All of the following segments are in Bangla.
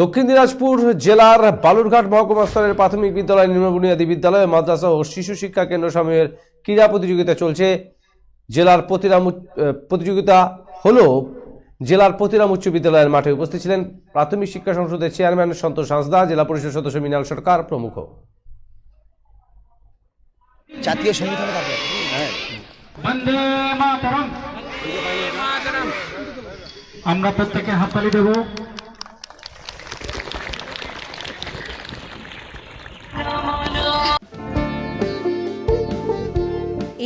দক্ষিণ দিনাজপুর জেলার বালুরঘাট মহকুমা স্তরের প্রাথমিক বিদ্যালয় নিম্ন বুনিয়াদী বিদ্যালয় মাদ্রাসা ও শিশু শিক্ষা কেন্দ্র সমূহের ক্রীড়া প্রতিযোগিতা চলছে। জেলার প্রতিরাম প্রতিযোগিতা হল জেলার প্রতিরাম উচ্চ বিদ্যালয়ের মাঠে উপস্থিত ছিলেন প্রাথমিক শিক্ষা সংসদের চেয়ারম্যান সন্তোষ হাঁসদা জেলা পরিষদ সদস্য মিনাল সরকার প্রমুখ। হ্যাঁ আমরা প্রত্যেকে হাততালি দেব।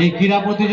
এই ক্রীড়া প্রতিযোগিতা